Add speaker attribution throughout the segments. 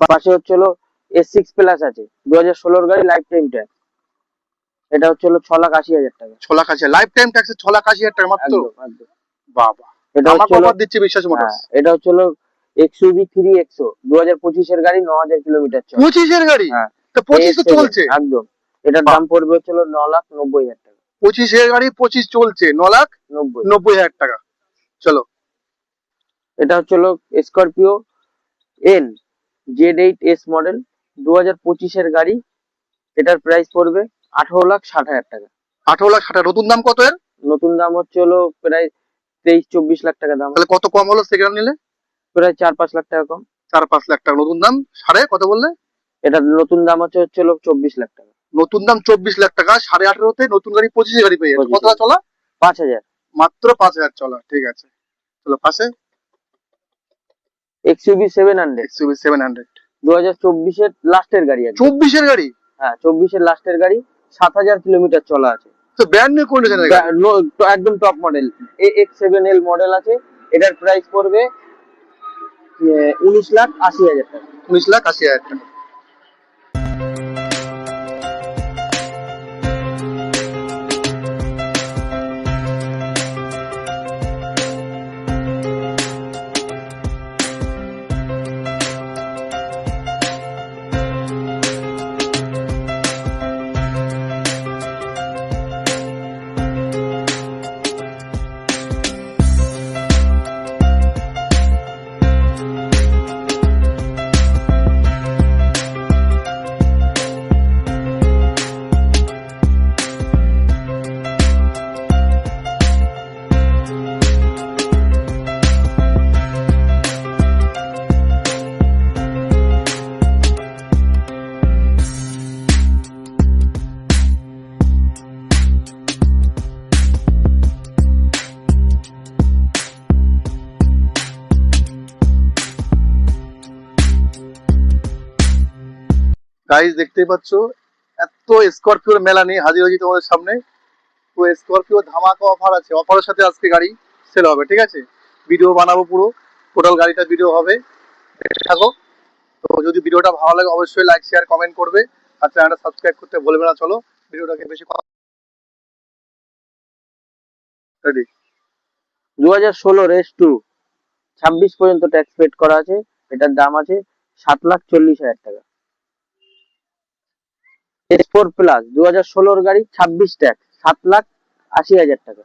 Speaker 1: পাশে হচ্ছে হলো এস সিক্স প্লাস আছে দু হাজার ষোলোর গাড়ি লাইফ টাইম ট্যাক্স এটা হচ্ছে হলো ছ লাখ আশি হাজার টাকা।
Speaker 2: ছ লাখ আছে লাইফ টাইম ট্যাক্সে ছ লাখ আশি হাজার টাকা মাত্র? বাবা
Speaker 1: এটা হচ্ছে হলো
Speaker 2: দিচ্ছে বিশ্বাস
Speaker 1: হ্যাঁ, এটা হচ্ছে হলো এক্সইউভি থ্রি এক্সো দু হাজার পঁচিশের গাড়ি ন হাজার কিলোমিটার চলে।
Speaker 2: পঁচিশের গাড়ি?
Speaker 1: হ্যাঁ।
Speaker 2: তো পঁচিশ তো চলছে?
Speaker 1: একদম। এটার দাম পড়বে হচ্ছে হলো ন লাখ নব্বই হাজার টাকা।
Speaker 2: পঁচিশের গাড়ি পঁচিশ চলছে ন লাখ
Speaker 1: নব্বই।
Speaker 2: নব্বই হাজার টাকা। চলো।
Speaker 1: এটা হচ্ছে হলো Scorpio N Z eight S model দু হাজার পঁচিশের গাড়ি এটার প্রাইস পড়বে আঠারো লাখ ষাট হাজার টাকা।
Speaker 2: আঠারো লাখ ষাট নতুন দাম কত এর?
Speaker 1: নতুন দাম হচ্ছে হলো প্রায় তেইশ চব্বিশ লাখ টাকা দাম।
Speaker 2: তাহলে কত কম হলো সেকেন্ড নিলে?
Speaker 1: প্রায় চার পাঁচ লাখ টাকা কম।
Speaker 2: চার পাঁচ লাখ টাকা। নতুন দাম সাড়ে কত বললে?
Speaker 1: এটা নতুন দাম হচ্ছে হচ্ছে হলো চব্বিশ লাখ টাকা।
Speaker 2: নতুন দাম চব্বিশ লাখ টাকা সাড়ে আঠারোতে নতুন গাড়ি পঁচিশে গাড়ি পেয়ে যাবে
Speaker 1: 25
Speaker 2: কতটা চলা?
Speaker 1: পাঁচ হাজার।
Speaker 2: মাত্র পাঁচ হাজার চলা। ঠিক আছে। চলো পাশে।
Speaker 1: Seven hundred
Speaker 2: XUV seven hundred
Speaker 1: দু হাজার চব্বিশের লাস্টের গাড়ি
Speaker 2: চব্বিশের গাড়ি?
Speaker 1: হ্যাঁ চব্বিশের লাস্টের গাড়ি সাত হাজার কিলোমিটার চলা আছে।
Speaker 2: তো ব্র্যান্ড নিউ কন্ডিশন
Speaker 1: একদম top model A X seven L model আছে। এটার প্রাইস পড়বে উনিশ লাখ আশি হাজার টাকা।
Speaker 2: উনিশ লাখ আশি হাজার টাকা। গাইজ দেখতেই পাচ্ছ? এত স্করপিওর মেলা নিয়ে হাজির হয়েছি তোমাদের সামনে। তো স্করপিও ধামাকা অফার আছে। অফারের সাথে আজকে গাড়ি সেল হবে, ঠিক আছে? ভিডিও বানাবো পুরো। টোটাল গাড়িটা ভিডিও হবে। থাকো। তো যদি ভিডিওটা ভালো লাগে, অবশ্যই লাইক শেয়ার কমেন্ট করবে। আর চ্যানেলটা সাবস্ক্রাইব করতে বলবে না, চলো। ভিডিওটাকে বেশি রেডি
Speaker 1: দু হাজার ষোলো রেস টু ছাব্বিশ পর্যন্ত ট্যাক্স পেড করা আছে। এটার দাম আছে সাত লাখ চল্লিশ হাজার টাকা। এস ফোর প্লাস দু হাজার ষোলোর গাড়ি, ছাব্বিশ ট্যাক্স সাত লাখ আশি হাজার টাকা।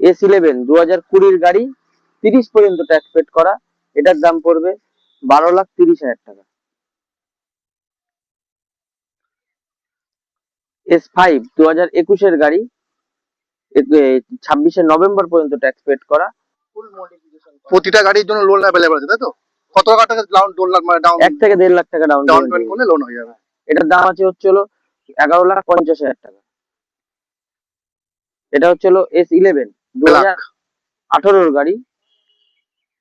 Speaker 1: এস ইলেভেন দু হাজার কুড়ির গাড়ি, তিরিশ পর্যন্ত ট্যাক্স পেড করা, এটার দাম পড়বে বারো লাখ তিরিশ হাজার টাকা। এস ফাইভ দু হাজার একুশের গাড়ি ছাব্বিশে নভেম্বর পর্যন্ত ট্যাক্স পেড করা।
Speaker 2: প্রতিটা গাড়ির জন্য লোন অ্যাভেলেবল আছে, তাই তো? কত টাকা টাকা ডাউন লোন মানে ডাউন
Speaker 1: এক থেকে দেড় লাখ টাকা ডাউন
Speaker 2: ডাউন পেমেন্ট করলে লোন হয়ে যাবে।
Speaker 1: এটার দাম আছে হচ্ছে হলো এগারো লাখ পঞ্চাশ হাজার টাকা। এটা হচ্ছে হলো এস ইলেভেন দু হাজার আঠারোর গাড়ি।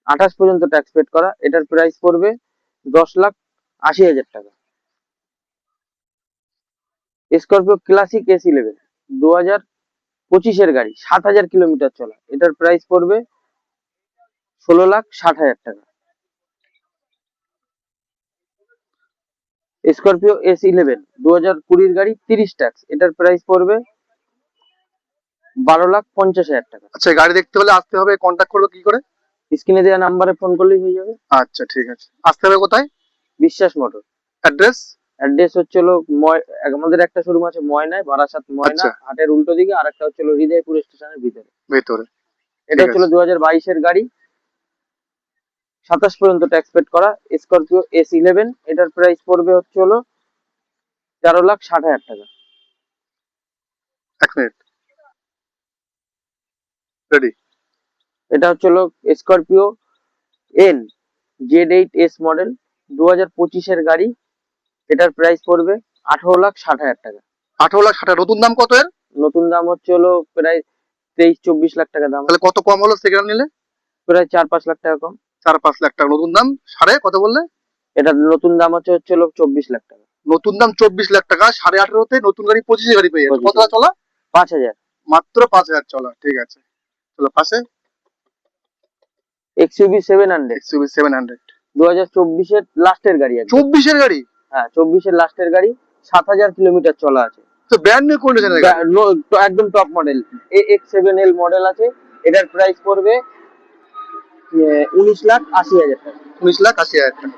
Speaker 1: আঠাশ পর্যন্ত ট্যাক্স পেড করা। এটার প্রাইস পড়বে দশ লাখ আশি হাজার টাকা। স্করপিও ক্লাসিক এস ইলেভেন দু হাজার পঁচিশের গাড়ি সাত হাজার কিলোমিটার চলা। এটার প্রাইস পড়বে ষোলো লাখ ষাট হাজার টাকা। স্করপিও এস ইলেভেন দু হাজার কুড়ির গাড়ি তিরিশ ট্যাক্স এটার প্রাইস পড়বে বারো লাখ পঞ্চাশ হাজার টাকা।
Speaker 2: আচ্ছা গাড়ি দেখতে হলে আসতে হবে কন্ট্যাক্ট করবে কি করে?
Speaker 1: স্ক্রিনে দেওয়া নাম্বারে ফোন করলেই হয়ে যাবে।
Speaker 2: আচ্ছা ঠিক আছে। আসতে হবে কোথায়?
Speaker 1: বিশ্বাস মোটর।
Speaker 2: অ্যাড্রেস
Speaker 1: অ্যাড্রেস হচ্ছে হলো ময় আমাদের একটা শোরুম আছে ময়নায় বারাসাত ময়না
Speaker 2: আচ্ছা।
Speaker 1: হাটের উল্টো দিকে আর একটা হচ্ছে হলো হৃদয়পুর স্টেশনের ভিতরে।
Speaker 2: ভিতরে।
Speaker 1: এটা হচ্ছে দু হাজার বাইশের গাড়ি। সাতাশ পর্যন্ত ট্যাক্স পেড করা স্করপিও এস ইলেভেন এটার প্রাইস পড়বে হচ্ছে হলো তেরো লাখ ষাট হাজার টাকা।
Speaker 2: এক মিনিট রেডি
Speaker 1: এটা হচ্ছে হলো Scorpio N Z eight S model দু হাজার পঁচিশের গাড়ি এটার প্রাইস পড়বে আঠারো লাখ ষাট হাজার টাকা।
Speaker 2: আঠারো লাখ ষাট। নতুন দাম কত এর?
Speaker 1: নতুন দাম হচ্ছে হলো প্রায় তেইশ চব্বিশ লাখ টাকা দাম।
Speaker 2: তাহলে কত কম হলো সেকেন্ড নিলে?
Speaker 1: প্রায় চার পাঁচ লাখ টাকা কম।
Speaker 2: চার পাঁচ লাখ টাকা। নতুন দাম সাড়ে কত বললে?
Speaker 1: এটা নতুন দাম হচ্ছে হচ্ছে হলো চব্বিশ লাখ টাকা।
Speaker 2: নতুন দাম চব্বিশ লাখ টাকা সাড়ে আঠারোতে নতুন গাড়ি পঁচিশে গাড়ি পেয়ে যাবে।
Speaker 1: 25
Speaker 2: কতটা চলা?
Speaker 1: পাঁচ হাজার।
Speaker 2: মাত্র পাঁচ হাজার চলা ঠিক আছে। চলো পাশে।
Speaker 1: XUV seven hundred
Speaker 2: XUV seven hundred
Speaker 1: দু হাজার চব্বিশের লাস্টের গাড়ি আছে
Speaker 2: চব্বিশের গাড়ি?
Speaker 1: হ্যাঁ চব্বিশের লাস্টের গাড়ি সাত হাজার কিলোমিটার চলা আছে।
Speaker 2: তো ব্র্যান্ড নিউ কন্ডিশনের
Speaker 1: একদম top model A X seven L model আছে। এটার প্রাইস পড়বে উনিশ লাখ আশি হাজার টাকা।
Speaker 2: উনিশ লাখ আশি হাজার টাকা।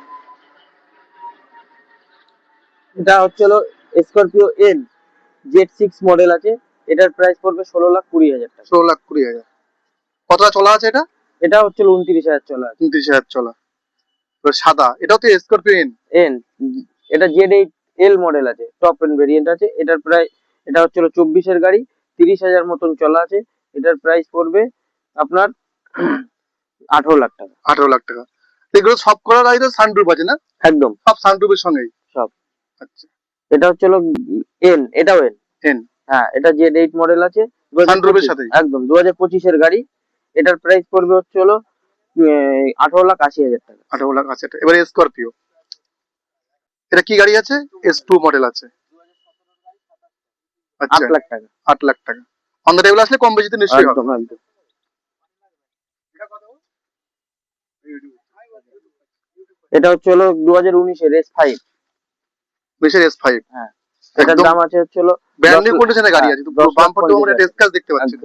Speaker 1: এটা হচ্ছে হলো Scorpio N Z six model আছে। এটার প্রাইস পড়বে ষোলো লাখ কুড়ি হাজার টাকা।
Speaker 2: ষোলো লাখ কুড়ি হাজার। কতটা চলা আছে এটা?
Speaker 1: এটা হচ্ছে উনত্রিশ হাজার চলা
Speaker 2: উনত্রিশ হাজার চলা। সাদা এটাও তো স্করপিও এন
Speaker 1: এন এটা জেড এইট এল মডেল আছে। টপ এন্ড ভেরিয়েন্ট আছে। এটার প্রায় এটা হচ্ছে চব্বিশের গাড়ি। তিরিশ হাজার মতন চলা আছে। এটার প্রাইস পড়বে আপনার আঠারো লাখ টাকা।
Speaker 2: আঠারো লাখ টাকা। এগুলো সব করা গাড়ি তো সানরুফ আছে না?
Speaker 1: একদম।
Speaker 2: সব সানরুফের সঙ্গেই?
Speaker 1: সব।
Speaker 2: আচ্ছা।
Speaker 1: এটা হচ্ছে এন এটাও এন
Speaker 2: এন
Speaker 1: হ্যাঁ এটা জেড এইট মডেল আছে 2025
Speaker 2: Sunroof-এর
Speaker 1: একদম দু হাজার পঁচিশের গাড়ি। এটার প্রাইস পড়বে হচ্ছে হলো আঠারো লাখ আশি হাজার টাকা।
Speaker 2: আঠারো লাখ আছে এটা এবারে স্করপিও এটা কি গাড়ি আছে? এস টু মডেল আছে।
Speaker 1: আট
Speaker 2: আচ্ছা।
Speaker 1: লাখ টাকা।
Speaker 2: আট লাখ টাকা। অন দ্য টেবিল আসলে কম বেশিতে নিশ্চয়ই হবে
Speaker 1: একদম একদম এটা হচ্ছে হলো দু হাজার উনিশের এস ফাইভ
Speaker 2: বেশের এস ফাইভ
Speaker 1: হ্যাঁ এটার দাম আছে হচ্ছে হলো
Speaker 2: ব্র্যান্ড নিউ কন্ডিশনের গাড়ি
Speaker 1: হ্যাঁ,
Speaker 2: আছে আমরা টেস্ট কাজ দেখতে পাচ্ছি।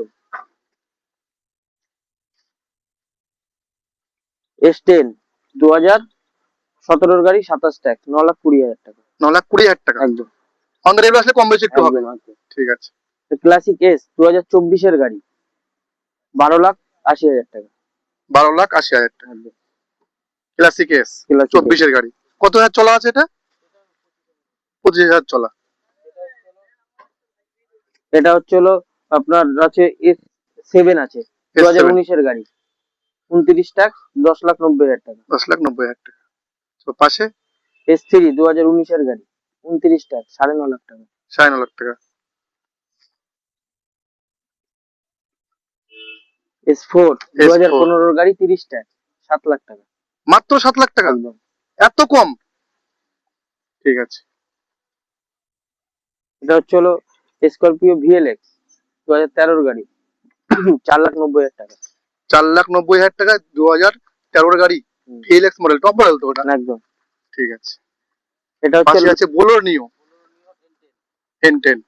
Speaker 1: এস টেন দু হাজার সতেরোর গাড়ি সাতাশ ট্যাক্স ন লাখ কুড়ি হাজার টাকা।
Speaker 2: ন লাখ কুড়ি হাজার টাকা।
Speaker 1: একদম।
Speaker 2: অন দ্য আসলে কম বেশি একটু হবে। ঠিক আছে।
Speaker 1: ক্লাসিক এস দু হাজার চব্বিশের গাড়ি বারো লাখ আশি হাজার টাকা।
Speaker 2: বারো লাখ আশি হাজার টাকা ক্লাসিক এস চব্বিশের গাড়ি। কত হাজার চলা আছে এটা? পঁচিশ হাজার চলা।
Speaker 1: এটা হচ্ছে হলো আপনার আছে এস সেভেন আছে দু হাজার উনিশের গাড়ি। উনত্রিশ ট্যাক্স দশ লাখ নব্বই হাজার টাকা।
Speaker 2: দশ লাখ নব্বই হাজার টাকা। তো পাশে?
Speaker 1: এস থ্রি দু হাজার উনিশের গাড়ি। উনত্রিশ ট্যাক্স সাড়ে ন লাখ টাকা।
Speaker 2: সাড়ে ন লাখ টাকা।
Speaker 1: এস ফোর দু হাজার পনেরোর গাড়ি তিরিশ ট্যাক্স সাত লাখ টাকা।
Speaker 2: মাত্র সাত লাখ টাকা?
Speaker 1: একদম।
Speaker 2: এত কম? ঠিক আছে।
Speaker 1: এটা হচ্ছে হলো স্করপিও ভিএলএক্স দু হাজার তেরোর গাড়ি। চার লাখ নব্বই হাজার টাকা।
Speaker 2: চার লাখ নব্বই হাজার টাকা দু হাজার তেরোর গাড়ি। ভিএলএক্স মডেল টপ মডেল তো ওটা?
Speaker 1: একদম।
Speaker 2: ঠিক আছে।
Speaker 1: এটা হচ্ছে
Speaker 2: আছে বোলোর নিও টেন টেন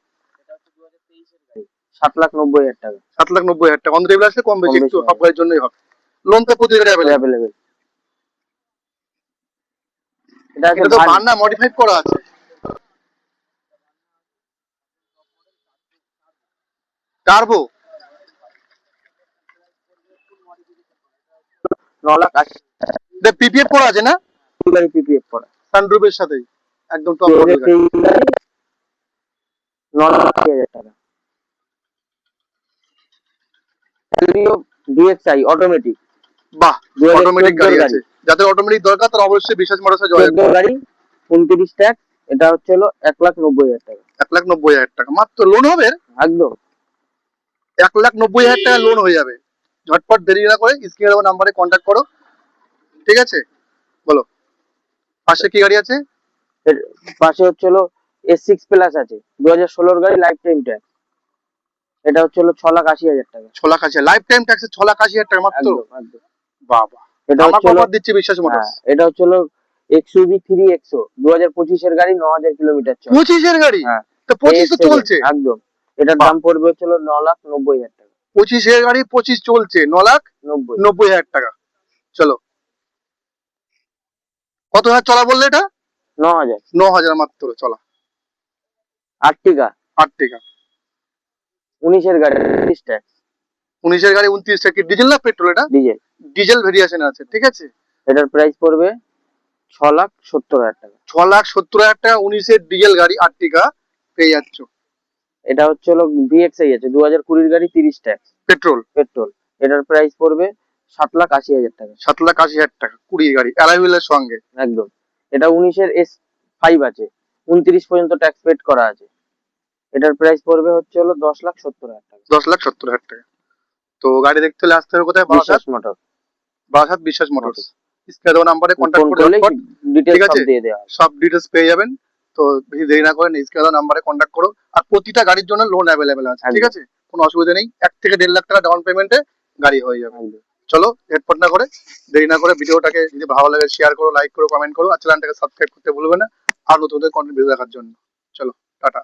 Speaker 1: সাত লাখ নব্বই হাজার টাকা।
Speaker 2: সাত লাখ নব্বই হাজার টাকা। অন টেবিল আসলে কম বেশি একটু সব গাড়ির জন্যই হবে। লোন তো প্রতি গাড়ি অ্যাভেলেবেল
Speaker 1: এটা
Speaker 2: তো। ভান্না মডিফাইড করা আছে। টার্বো
Speaker 1: ন লাখ আশি।
Speaker 2: পিপিএফ করা আছে না?
Speaker 1: পিপিএফ করা।
Speaker 2: সানরুফের সাথেই। একদম টপ
Speaker 1: ন লাখ আশি হাজার টাকা। ডিএক্সআই অটোমেটিক
Speaker 2: বাহ
Speaker 1: 2014
Speaker 2: অটোমেটিক গাড়ি। আছে। যাদের অটোমেটিক দরকার তারা অবশ্যই বিশ্বাস মোটরসে যোগাযোগ
Speaker 1: গাড়ি উনত্রিশ ট্যাক্স এটা হচ্ছে হলো এক লাখ নব্বই হাজার টাকা।
Speaker 2: এক লাখ নব্বই হাজার টাকা। মাত্র লোন হবে?
Speaker 1: একদম।
Speaker 2: এক লাখ নব্বই হাজার টাকা লোন হয়ে যাবে। ঝটপট দেরি না করে স্ক্রিনে দেওয়া নাম্বারে কন্ট্যাক্ট করো। ঠিক আছে? বলো। পাশে কি গাড়ি আছে?
Speaker 1: পাশে হচ্ছে হলো এস সিক্স প্লাস আছে। দু হাজার ষোলোর গাড়ি লাইফ টাইম ট্যাক্স এটা হচ্ছে হলো ছ লাখ আশি হাজার টাকা।
Speaker 2: ছ লাখ আছে লাইফ টাইম ট্যাক্সে ছ লাখ আশি হাজার টাকা মাত্র? বাবা।
Speaker 1: এটা
Speaker 2: আমার
Speaker 1: হচ্ছে
Speaker 2: কভার দিচ্ছে বিশ্বাস মোটরস।
Speaker 1: হ্যাঁ, এটা হচ্ছে হলো এক্সইউভি থ্রি এক্সো দু হাজার পঁচিশের গাড়ি ন হাজার কিলোমিটার চলে।
Speaker 2: পঁচিশের গাড়ি?
Speaker 1: হ্যাঁ।
Speaker 2: তো পঁচিশ চলছে?
Speaker 1: একদম। এটার দাম পড়বে হচ্ছে হলো ন লাখ নব্বই হাজার টাকা।
Speaker 2: পঁচিশের গাড়ি পঁচিশ চলছে ন লাখ
Speaker 1: নব্বই।
Speaker 2: নব্বই হাজার টাকা। চলো। কত হাজার চলা বললে এটা?
Speaker 1: ন হাজার।
Speaker 2: ন হাজার মাত্র চলা।
Speaker 1: আর্টিকা
Speaker 2: আট টাকা।
Speaker 1: উনিশের গাড়ি তিরিশ ট্যাক্স
Speaker 2: উনিশের গাড়ি উনত্রিশ টাকা ডিজেল না পেট্রোল এটা?
Speaker 1: ডিজেল
Speaker 2: ডিজেল ভেরিয়েশন আছে ঠিক আছে?
Speaker 1: এটার প্রাইস পড়বে ছ লাখ সত্তর হাজার টাকা।
Speaker 2: ছ লাখ সত্তর হাজার টাকা উনিশের ডিজেল গাড়ি আর্টিকা পেয়ে যাচ্ছ।
Speaker 1: এটা হচ্ছে হলো ভিএক্সআই আছে দু হাজার কুড়ির গাড়ি তিরিশ ট্যাক্স
Speaker 2: পেট্রোল
Speaker 1: পেট্রোল এটার প্রাইস পড়বে সাত লাখ আশি হাজার টাকা।
Speaker 2: সাত লাখ আশি হাজার টাকা কুড়ি গাড়ি অ্যালাইহুইলের সঙ্গে।
Speaker 1: একদম। এটা উনিশের এস ফাইভ আছে। উনত্রিশ পর্যন্ত ট্যাক্স পেড করা আছে। এটার প্রাইস পড়বে হচ্ছে হলো দশ লাখ সত্তর হাজার টাকা।
Speaker 2: দশ লাখ সত্তর হাজার টাকা। তো গাড়ি দেখতে হলে আসতে হবে কোথায়? বারাসাত
Speaker 1: মোটর।
Speaker 2: বারাসাত বিশ্বাস মোটরস স্ক্রিনে দেওয়া নাম্বারে কন্ট্যাক্ট করে
Speaker 1: করলে
Speaker 2: ঠিক আছে? সব ডিটেলস পেয়ে যাবেন। তো বেশি দেরি না করেন স্ক্রিনে দেওয়া নাম্বারে কন্ট্যাক্ট করো। আর প্রতিটা গাড়ির জন্য লোন অ্যাভেলেবেল আছে ঠিক আছে? কোনো অসুবিধা নেই। এক থেকে দেড় লাখ টাকা ডাউন পেমেন্টে গাড়ি হয়ে যাবে। চলো হেডফোন না করে দেরি না করে ভিডিওটাকে যদি ভালো লাগে শেয়ার করো লাইক করো কমেন্ট করো। আর চ্যানেলটাকে সাবস্ক্রাইব করতে ভুলবে না। আর নতুন নতুন কন্টেন্ট ভিডিও দেখার জন্য। চলো টাটা।